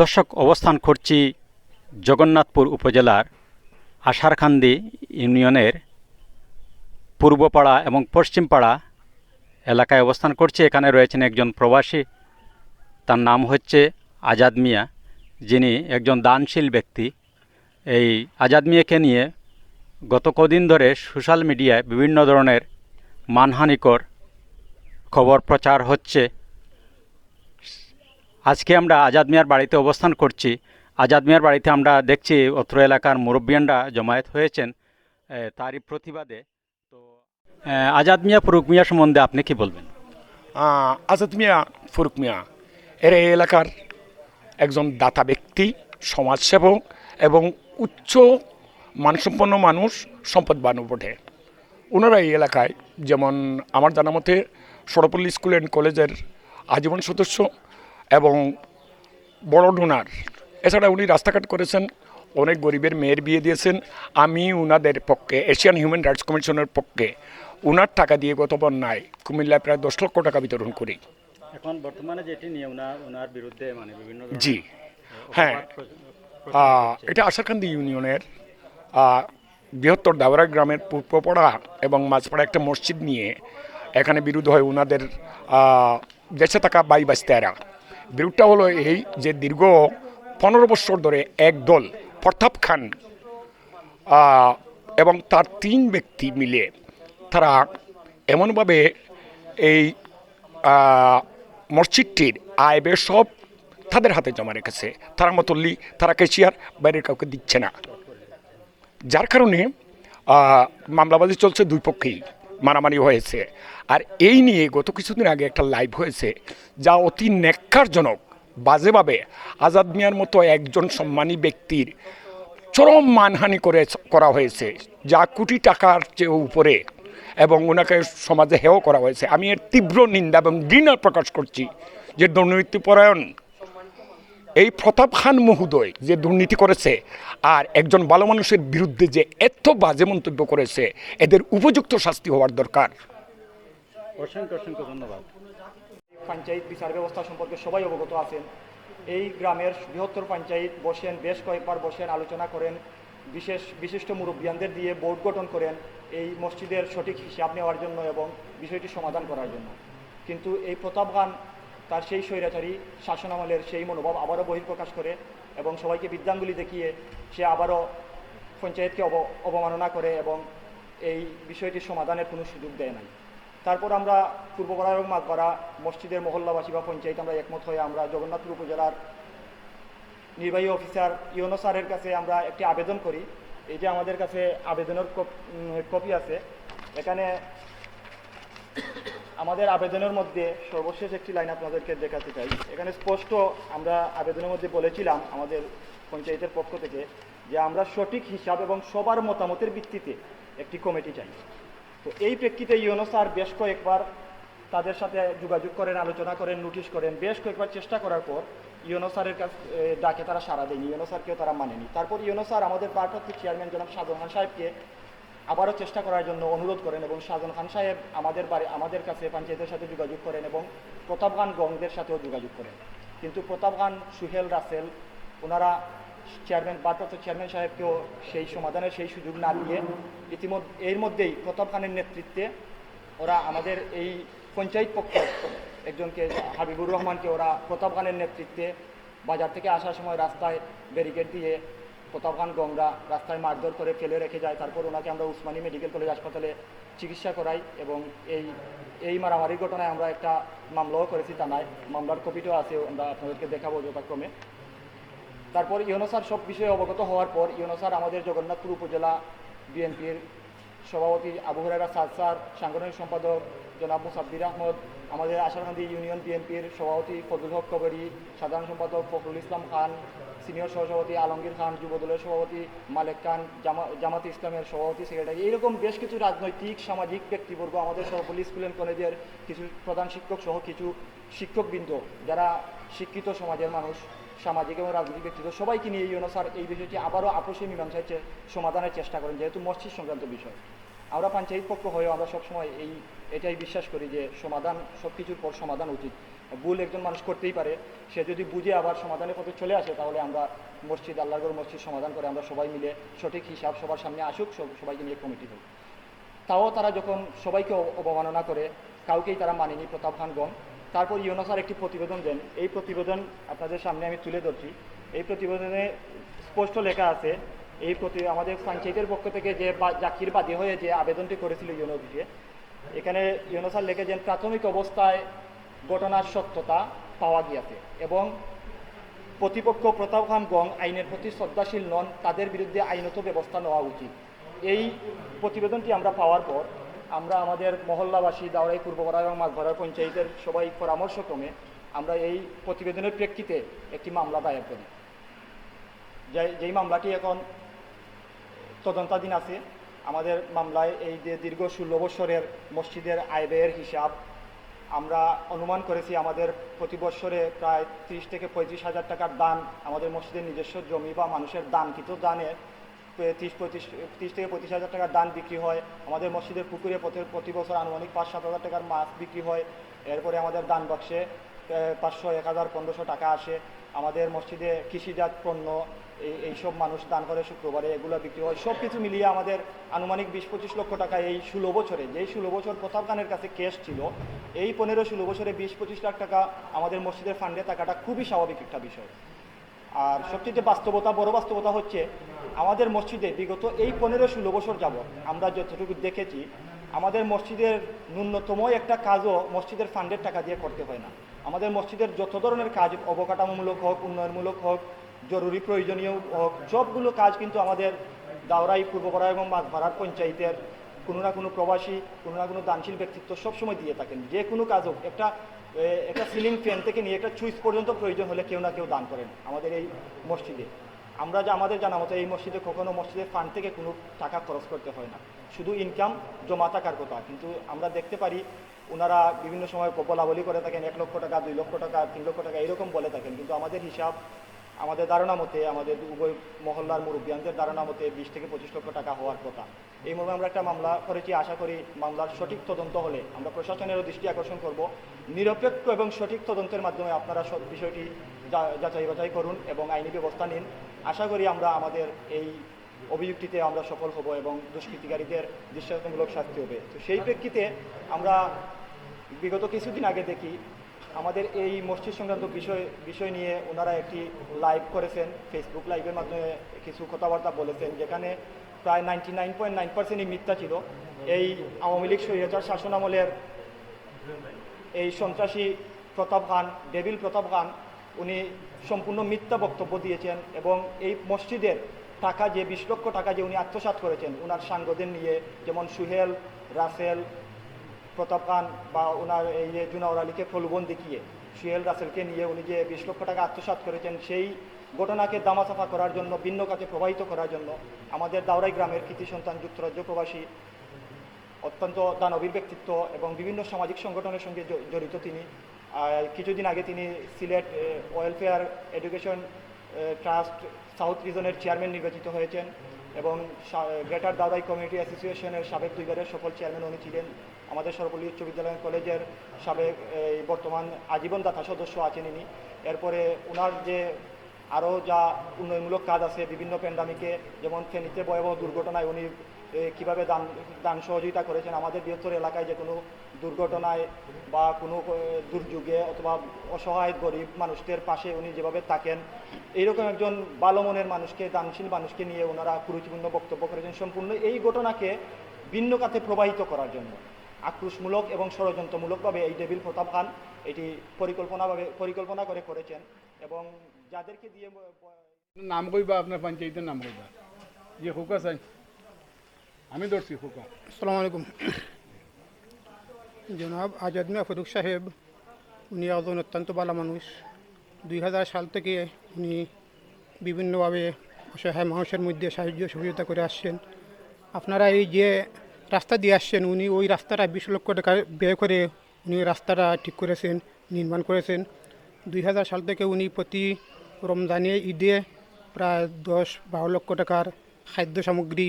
দর্শক, অবস্থান করছি জগন্নাথপুর উপজেলার আষাঢ়খান্দি ইউনিয়নের পূর্বপাড়া এবং পশ্চিমপাড়া এলাকায় অবস্থান করছি। এখানে রয়েছেন একজন প্রবাসী, তার নাম হচ্ছে আজাদ মিয়া। যিনি একজন দানশীল ব্যক্তি। এই আজাদ মিয়াকে নিয়ে গত কদিন ধরে সোশ্যাল মিডিয়ায় বিভিন্ন ধরনের মানহানিকর খবর প্রচার হচ্ছে। আজকে আমরা আজাদ মিয়ার বাড়িতে অবস্থান করছি। আজাদ মিয়ার বাড়িতে আমরা দেখছি অত্র এলাকার মুরব্বিয়ানরা জমায়েত হয়েছেন তারই প্রতিবাদে। তো আজাদ মিয়া, ফুরুক মিয়া সম্বন্ধে আপনি কি বলবেন? আজাদ মিয়া, ফুরুক মিয়া, এর এই এলাকার একজন দাতা ব্যক্তি, সমাজসেবক এবং উচ্চ মানসম্পন্ন মানুষ সম্পদবান বটে। ওনারা এই এলাকায়, যেমন আমার জানা মতে সরপল্লী স্কুল অ্যান্ড কলেজের আজীবন সদস্য এবং বড় ডোনার। এছাড়া উনি রাস্তাঘাট করেছেন অনেক গরিবের মেয়ের বিয়ে দিয়েছেন। আমি উনাদের পক্ষে এশিয়ান হিউম্যান রাইটস কমিশনের পক্ষে উনার টাকা দিয়ে গত বন্যায় কুমিল্লায় প্রায় দশ লক্ষ টাকা বিতরণ করি। এখন বর্তমানে যেটি নিয়ে ওনার ওনার বিরুদ্ধে মানে বিভিন্ন জি। হ্যাঁ। এটা আশাকান্দি ইউনিয়নের বৃহত্তর দাওরা গ্রামের পূর্বপাড়া এবং মাঝপাড়া একটা মসজিদ নিয়ে এখানে বিরোধ হয় ওনাদের দেশে থাকা বাই বাস্তারা বিরোধটা হলো এই যে দীর্ঘ পনেরো বছর ধরে এক দল প্রতাপ খান এবং তার তিন ব্যক্তি মিলে তারা এমনভাবে এই মসজিদটির আয় ব্যয় সব তাদের হাতে জমা রেখেছে। তারা মতল্লি তারা কেশিয়ার বাইরের কাউকে দিচ্ছে না। যার কারণে মামলাবাজি চলছে দুই পক্ষেই। মারামারি হয়েছে। আর এই নিয়ে গত কিছুদিন আগে একটা লাইভ হয়েছে, যা অতি ন্যাক্কারজনক। বাজেভাবে আজাদ মিয়ার মতো একজন সম্মানী ব্যক্তির চরম মানহানি করে করা হয়েছে, যা কোটি টাকার চেয়েও উপরে এবং ওনাকে সমাজে হেয় করা হয়েছে। আমি এর তীব্র নিন্দা এবং ঘৃণা প্রকাশ করছি যে দুর্নীতিপরায়ণ এই প্রতাপ খান মহোদয় যে দুর্নীতি করেছে আর একজন ভালো মানুষের বিরুদ্ধে যে এত বাজে মন্তব্য করেছে এদের উপযুক্ত শাস্তি হওয়ার দরকার। অসংখ্য অসংখ্য ধন্যবাদ। পঞ্চায়েত বিচার ব্যবস্থা সম্পর্কে সবাই অবগত আছেন। এই গ্রামের বৃহত্তর পঞ্চায়েত বসেন বেশ কয়েকবার বসেন আলোচনা করেন বিশেষ বিশিষ্ট মুরব্বিয়ানদের দিয়ে বোর্ড গঠন করেন এই মসজিদের সঠিক হিসাব নেওয়ার জন্য এবং বিষয়টি সমাধান করার জন্য। কিন্তু এই প্রতাপ খান তার সেই স্বৈরাচারী শাসনামলের সেই মনোভাব আবারও বহিঃপ্রকাশ করে এবং সবাইকে বিদ্যাঙ্গুলি দেখিয়ে সে আবারও পঞ্চায়েতকে অব, অবমাননা করে এবং এই বিষয়টির সমাধানের কোনো সুযোগ দেয় নাই। তারপর আমরা পূর্বপাড়া এবং মাঝপাড়া মসজিদের মহল্লাবাসী বা পঞ্চায়েত আমরা একমত হয়ে আমরা জগন্নাথপুর উপজেলার নির্বাহী অফিসার ইউনো স্যারের কাছে আমরা একটি আবেদন করি। এই যে আমাদের কাছে আবেদনের কপি আছে, এখানে আমাদের আবেদনের মধ্যে সর্বশেষ একটি লাইন আপনাদেরকে দেখাতে চাই। এখানে স্পষ্ট আমরা আবেদনের মধ্যে বলেছিলাম আমাদের পঞ্চায়েতের পক্ষ থেকে যে আমরা সঠিক হিসাব এবং সবার মতামতের ভিত্তিতে একটি কমিটি চাই। তো এই প্রেক্ষিতে ইউনো স্যার বেশ কয়েকবার তাদের সাথে যোগাযোগ করেন, আলোচনা করেন, নোটিশ করেন। বেশ কয়েকবার চেষ্টা করার পর ইউনো স্যারের কাছ ডাকে তারা সারা দেয়নি। ইউনো স্যারকেও তারা মানেনি। তারপর ইউনো স্যার আমাদের ভারপ্রাপ্ত চেয়ারম্যান জনাব খান সাহেবকে আবারও চেষ্টা করার জন্য অনুরোধ করেন এবং শাহজাহান খান সাহেব আমাদের বাড়ি, আমাদের কাছে পঞ্চায়েতের সাথে যোগাযোগ করেন এবং প্রতাপ খান গংদের সাথেও যোগাযোগ করেন। কিন্তু প্রতাপ খান, সুহেল রাসেল, ওনারা চেয়ারম্যান, ভারপ্রাপ্ত চেয়ারম্যান সাহেবকেও সেই সমাধানের সেই সুযোগ না দিয়ে ইতিমধ্যে, এর মধ্যেই প্রতাপ খানের নেতৃত্বে ওরা আমাদের এই পঞ্চায়েত পক্ষ একজনকে, হাবিবুর রহমানকে ওরা প্রতাপ খানের নেতৃত্বে বাজার থেকে আসার সময় রাস্তায় ব্যারিকেড দিয়ে প্রতাপ খান গংরা রাস্তায় মারধর করে ফেলে রেখে যায়, তারপর ওনাকে আমরা উসমানী মেডিকেল কলেজ হাসপাতালে চিকিৎসা করাই এবং এই এই মারামারির ঘটনায় আমরা একটা মামলাও করেছি থানায়। মামলার কপিটাও আছে, আমরা আপনাদেরকে দেখাবো যথাক্রমে। তারপর ইউনো স্যার সব বিষয়ে অবগত হওয়ার পর ইউনো স্যার আমাদের জগন্নাথপুর উপজেলা বিএনপির সভাপতি আবু হুরারা সাদ সাংগঠনিক সম্পাদক জনাব মুসাব্বির আহমদ, আমাদের আশারকান্দি ইউনিয়ন বিএনপির সভাপতি ফজল হক কবরী, সাধারণ সম্পাদক ফখরুল ইসলাম খান, সিনিয়র সহসভাপতি আলমগীর খান, যুবদলের সভাপতি মালেক খান, জামা, জামাত ইসলামের সভাপতি, সেক্রেটারি এইরকম বেশ কিছু রাজনৈতিক, সামাজিক ব্যক্তিবর্গ আমাদের সর্বপল্লী স্কুল অ্যান্ড কলেজের কিছু প্রধান শিক্ষক সহ কিছু শিক্ষকবৃন্দ, যারা শিক্ষিত সমাজের মানুষ, সামাজিক এবং রাজনৈতিক ব্যক্তিত্ব সবাইকে নিয়ে ইউনো স্যার এই বিষয়টি আবারও আপোষে মীমাংসায় সমাধানের চেষ্টা করেন, যেহেতু মসজিদ সংক্রান্ত বিষয়। আমরা পঞ্চায়েত পক্ষ হয়েও আমরা সবসময় এই, এটাই বিশ্বাস করি যে সমাধান সব কিছুর পর সমাধান উচিত। ভুল একজন মানুষ করতেই পারে, সে যদি বুঝে আবার সমাধানের পথে চলে আসে, তাহলে আমরা মসজিদ, আল্লাহর মসজিদ সমাধান করে আমরা সবাই মিলে সঠিক হিসাব সবার সামনে আসুক, সব- সবাইকে নিয়ে কমিটি হোক তাও তারা যখন সবাইকে অবমাননা করে, কাউকেই তারা মানেনি, প্রতাপ খানগণ তারপর ইউনোসার একটি প্রতিবেদন দেন। এই প্রতিবেদন আপনাদের সামনে আমি তুলে ধরছি। এই প্রতিবেদনে স্পষ্ট লেখা আছে এই প্রতি আমাদের পঞ্চায়েতের পক্ষ থেকে যে জাকির বাদী হয়ে যে আবেদনটি করেছিল ইউনো অফিসে, এখানে ইউনো ইউনোসার লিখেছেন, প্রাথমিক অবস্থায় ঘটনার সত্যতা পাওয়া গিয়াছে এবং প্রতিপক্ষ প্রতাপ খান গং আইনের প্রতি শ্রদ্ধাশীল নন, তাদের বিরুদ্ধে আইনত ব্যবস্থা নেওয়া উচিত। এই প্রতিবেদনটি আমরা পাওয়ার পর আমরা আমাদের মহল্লাবাসী, দাওরাই পূর্বপাড়া এবং মাঝভরা পঞ্চায়েতের সবাই পরামর্শক্রমে আমরা এই প্রতিবেদনের প্রেক্ষিতে একটি মামলা দায়ের করি। যেই মামলাটি এখন তদন্তাধীন আছে। আমাদের মামলায় এই যে দীর্ঘ ষোলো বছরের মসজিদের আয় ব্যয়ের হিসাব আমরা অনুমান করেছি, আমাদের প্রতি বছরে প্রায় ত্রিশ থেকে পঁয়ত্রিশ হাজার টাকার দান আমাদের মসজিদের নিজস্ব জমি বা মানুষের দান দানকৃত দানে ত্রিশ পঁয়ত্রিশ, ত্রিশ থেকে পঁয়ত্রিশ হাজার টাকার দান বিক্রি হয়। আমাদের মসজিদের পুকুরে প্রতি বছর আনুমানিক পাঁচ, সাত হাজার টাকার মাছ বিক্রি হয়। এরপরে আমাদের দান বাক্সে পাঁচশো, এক হাজার, পনেরোশো টাকা আসে। আমাদের মসজিদে কৃষিজাত পণ্য, এই এইসব মানুষ দান করে শুক্রবারে, এগুলো বিক্রি হয়। সব কিছু মিলিয়ে আমাদের আনুমানিক বিশ পঁচিশ লক্ষ টাকা এই ষোলো বছরে, যেই ষোলো বছর প্রতাপ খানের কাছে ক্যাশ ছিল, এই পনেরো ষোলো বছরে বিশ পঁচিশ লাখ টাকা আমাদের মসজিদের ফান্ডে থাকাটা খুবই স্বাভাবিক একটা বিষয়। আর সবচেয়ে বাস্তবতা, বড় বাস্তবতা হচ্ছে, আমাদের মসজিদে বিগত এই পনেরো ষোলো বছর যাব আমরা যতটুকু দেখেছি, আমাদের মসজিদের ন্যূনতম একটা কাজও মসজিদের ফান্ডের টাকা দিয়ে করতে হয় না। আমাদের মসজিদের যত ধরনের কাজ অবকাঠামোমূলক হোক, উন্নয়নমূলক হোক, জরুরি প্রয়োজনীয় হোক, সবগুলো কাজ কিন্তু আমাদের দাওরাই পূর্বপাড়া এবং মাঝভাড়ার পঞ্চায়েতের কোনো না কোনো প্রবাসী, কোনো না কোনো দানশীল ব্যক্তিত্ব সবসময় দিয়ে থাকেন। যে কোনো কাজ হোক, একটা একটা সিলিং ফ্যান থেকে নিয়ে একটা সুইচ পর্যন্ত প্রয়োজন হলে কেউ না কেউ দান করেন আমাদের এই মসজিদে। আমরা যে, আমাদের জানা মতো এই মসজিদে কখনো মসজিদের ফান্ড থেকে কোনো টাকা খরচ করতে হয় না। শুধু ইনকাম জমা থাকার কথা। কিন্তু আমরা দেখতে পারি ওনারা বিভিন্ন সময় বলা করে থাকেন, এক লক্ষ টাকা, দুই লক্ষ টাকা, তিন লক্ষ টাকা, এরকম বলে থাকেন। কিন্তু আমাদের হিসাব, আমাদের ধারণা মতে, আমাদের উভয় মহল্লার মুরব্বিয়ানদের ধারণা মতে বিশ থেকে পঁচিশ লক্ষ টাকা হওয়ার কথা। এই মর্মে আমরা একটা মামলা করেছি। আশা করি মামলার সঠিক তদন্ত হলে আমরা প্রশাসনেরও দৃষ্টি আকর্ষণ করব। নিরপেক্ষ এবং সঠিক তদন্তের মাধ্যমে আপনারা সব বিষয়টি যাচাই বাছাই করুন এবং আইনি ব্যবস্থা নিন। আশা করি আমরা আমাদের এই অভিযুক্তিতে আমরা সফল হব এবং দুষ্কৃতিকারীদের দৃষ্টান্তমূলক শাস্তি হবে। তো সেই প্রেক্ষিতে আমরা বিগত কিছুদিন আগে দেখি আমাদের এই মসজিদ সংক্রান্ত বিষয় বিষয় নিয়ে ওনারা একটি লাইভ করেছেন ফেসবুক লাইভের মাধ্যমে কিছু কথাবার্তা বলেছেন, যেখানে প্রায় নাইনটি নাইন পয়েন্ট নাইন পার্সেন্টই মিথ্যা ছিল। এই আওয়ামী লীগ স্বৈরাচার শাসন আমলের এই সন্ত্রাসী প্রতাপ খান, ডেভিল প্রতাপ খান, উনি সম্পূর্ণ মিথ্যা বক্তব্য দিয়েছেন এবং এই মসজিদের টাকা যে, বিশ লক্ষ টাকা যে উনি আত্মসাৎ করেছেন ওনার সাংগদের নিয়ে, যেমন সুহেল, রাসেল, প্রতাপ খান বা ওনার এই যে জুনাউর আলীকে প্রলোভন দেখিয়ে, সুহেল রাসেলকে নিয়ে উনি যে বিশ লক্ষ টাকা আত্মসাৎ করেছেন, সেই ঘটনাকে দামাচাপা করার জন্য, ভিন্ন কাজে প্রবাহিত করার জন্য, আমাদের দাওরাই গ্রামের কৃতি সন্তান যুক্তরাজ্য প্রবাসী, অত্যন্ত দানবীর ব্যক্তিত্ব এবং বিভিন্ন সামাজিক সংগঠনের সঙ্গে জড়িত তিনি। কিছুদিন আগে তিনি Sylhet welfare education trust south রিজনের chairman নির্বাচিত হয়েছেন এবং গ্রেটার দাদাই কমিউনিটি অ্যাসোসিয়েশনের সাবেক দুইবারের সফল চেয়ারম্যান উনি ছিলেন। আমাদের সর্বপল্লী উচ্চ বিদ্যালয় কলেজের সাবেক, এই, বর্তমান আজীবন দাতা সদস্য আছেন ইনি। এরপরে ওনার যে আরও যা উন্নয়নমূলক কাজ আছে, বিভিন্ন প্যান্ডামিকে, যেমন ফেনীতে ভয়াবহ দুর্ঘটনায় উনি কীভাবে দান দান সহযোগিতা করেছেন আমাদের বৃহত্তর এলাকায় যে কোনো দুর্ঘটনায় বা কোনো দুর্যোগে অথবা অসহায় গরিব মানুষদের পাশে উনি যেভাবে থাকেন, এইরকম একজন ভালো মনের মানুষকে, দানশীল মানুষকে নিয়ে ওনারা কুরুচিপূর্ণ বক্তব্য করেছেন সম্পূর্ণ এই ঘটনাকে ভিন্ন খাতে প্রবাহিত করার জন্য। আক্রোশমূলক এবং ষড়যন্ত্রমূলকভাবে এই ডেভিল প্রতাপ খান এটি পরিকল্পনাভাবে, পরিকল্পনা করে করেছেন এবং যাদেরকে দিয়ে নাম কইবা, আপনার পঞ্চায়েতের নাম কইবা। যে খোকা চাই আমি ধরছি খোকা আসসালামু আলাইকুম। জনাব আজাদ মিয়া ফরুক সাহেব, উনি একজন অত্যন্ত ভালো মানুষ। দুই হাজার সাল থেকে উনি বিভিন্নভাবে অসহায় মানুষের মধ্যে সাহায্য সহযোগিতা করে আসছেন। আপনারা এই যে রাস্তা দিয়ে আসছেন, উনি ওই রাস্তাটা বিশ লক্ষ টাকা ব্যয় করে উনি রাস্তাটা ঠিক করেছেন, নির্মাণ করেছেন। দুই হাজার সাল থেকে উনি প্রতি রমজানে ঈদে প্রায় দশ বারো লক্ষ টাকার খাদ্য সামগ্রী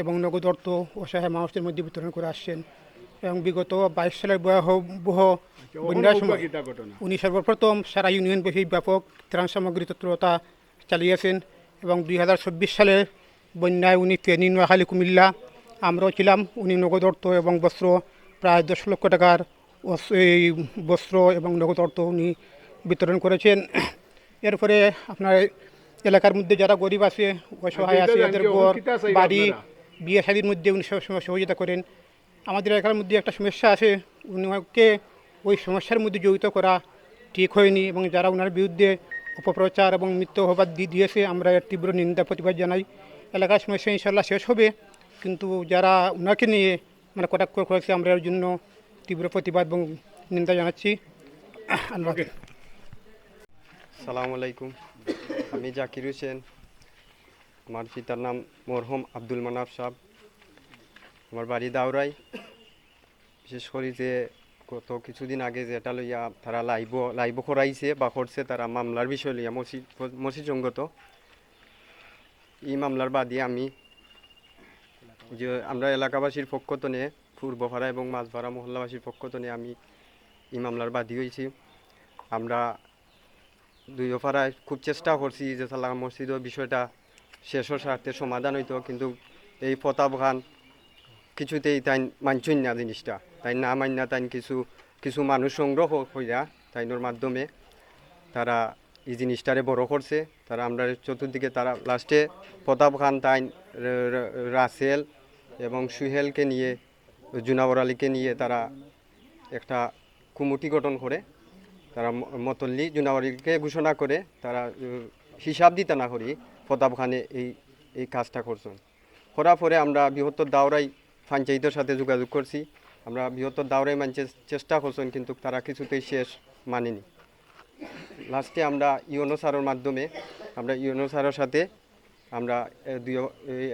এবং নগদ অর্থ অসহায় মানুষদের মধ্যে বিতরণ করে আসছেন। এবং বিগত বাইশ সালের ভয়াবহ বন্যার সময় উনি সর্বপ্রথম সারা ইউনিয়নব্যাপী ব্যাপক ত্রাণ সামগ্রী তৎপরতা চালিয়েছেন এবং দুই হাজার চব্বিশ সালে বন্যায় উনি ফেনী নোয়াখালী কুমিল্লা আমরাও ছিলাম। উনি নগদ অর্থ এবং বস্ত্র প্রায় দশ লক্ষ টাকার এই বস্ত্র এবং নগদ অর্থ উনি বিতরণ করেছেন। এরপরে আপনার এলাকার মধ্যে যারা গরিব আছে অসহায় আছে আচ্ছা, এদের ঘর বাড়ি? বিয়ে শাদির মধ্যে উনি সবসময় সহযোগিতা করেন। আমাদের এলাকার মধ্যে একটা সমস্যা আছে উনাকে ওই সমস্যার মধ্যে জড়িত করা ঠিক হয়নি এবং যারা ওনার বিরুদ্ধে অপপ্রচার এবং মিথ্য অপবাদ দিয়ে দিয়েছে, আমরা এর তীব্র নিন্দা, প্রতিবাদ জানাই। এলাকার সমস্যা ইনশাল্লাহ শেষ হবে, কিন্তু যারা ওনাকে নিয়ে মানে কটাক্ষ করেছে, আমরা এর জন্য তীব্র প্রতিবাদ এবং নিন্দা জানাচ্ছি। আল্লাহ। সালাম আলাইকুম। আমি জাকির হোসেন আমার পিতার নাম মরহম আব্দুল মানাফ সাহ আমার বাড়ি দাওরাই। বিশেষ করে যে গত কিছুদিন আগে যেটা লইয়া তারা লাইব লাইব করাইছে বা করছে তারা মামলার বিষয় লইয়া মসজিদ সঙ্গত। এই মামলার বাদে আমি যে আমরা এলাকাবাসীর পক্ষ তনে, পূর্বপাড়া এবং মাঝপাড়া মহল্লাবাসীর পক্ষ তনে আমি এই মামলার বাদী হয়েছি আমরা দুই পাড়ায় খুব চেষ্টা করছি যে সালাম মসজিদের বিষয়টা শেষের স্বার্থে সমাধান হইতো, কিন্তু এই প্রতাপ খান কিছুতেই তাই মানছই না জিনিসটা। তাই না মান্য তাই কিছু কিছু মানুষ সংগ্রহ হইয়া তাইনোর মাধ্যমে তারা এই জিনিসটারে বড় করছে। তারা আমরা চতুর্দিকে তারা, লাস্টে প্রতাপ খান তাই রাসেল এবং সুহেলকে নিয়ে, জুনাবর আলীকে নিয়ে তারা একটা কুমুটি গঠন করে। তারা মতল্লি জুনাওয়ারিকে ঘোষণা করে, তারা হিসাব দিতে না করি। প্রতাপ খানে এই এই কাজটা করছেন করার পরে আমরা বৃহত্তর দাওরাই পঞ্চায়েতের সাথে যোগাযোগ করছি। আমরা বৃহত্তর দাওরাই মানছে, চেষ্টা করছেন কিন্তু তারা কিছুতেই শেষ মানেনি। লাস্টে আমরা ইউনো সারের মাধ্যমে, আমরা ইউনো সারের সাথে আমরা দুই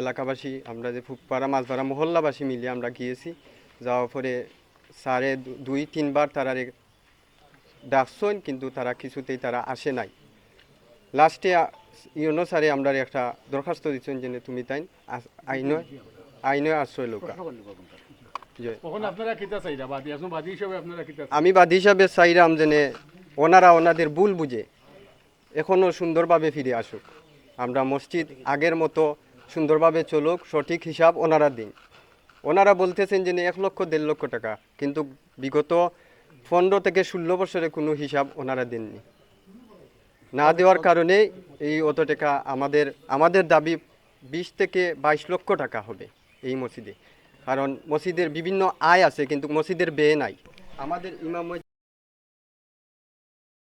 এলাকাবাসী, আমরা যে ফুকপাড়া মাছপাড়া মহল্লাবাসী মিলে আমরা গিয়েছি। যাওয়ার পরে স্যারে দুই, তিনবার তারা ডাকছেন কিন্তু তারা কিছুতেই তারা আসে নাই। লাস্টে ইউনো স্যারে আমরা একটা দরখাস্ত দিচ্ছেন যে তুমি তাই আস- আইন আশ্রয় লোক যে ওখানে আপনারা কিতা চাইরা? বাদী আসুন বাদী হিসাবে আপনারা কিতা চাই? আমি বাদী হিসাবে চাইরাম যেনে ওনারা ওনাদের ভুল বুঝে এখনও সুন্দরভাবে ফিরে আসুক। আমরা মসজিদ আগের মতো সুন্দরভাবে চলুক সঠিক হিসাব ওনারা দিন। ওনারা বলতেছেন যে এক লক্ষ দেড় লক্ষ টাকা কিন্তু বিগত পনেরো থেকে ষোলো বছরে কোনো হিসাব ওনারা দেননি। না দেওয়ার কারণে এই অত টাকা আমাদের আমাদের দাবি বিশ থেকে বাইশ লক্ষ টাকা হবে এই মসজিদে। কারণ মসজিদের বিভিন্ন আয় আছে, কিন্তু মসজিদের ব্যয় নাই। আমাদের ইমাম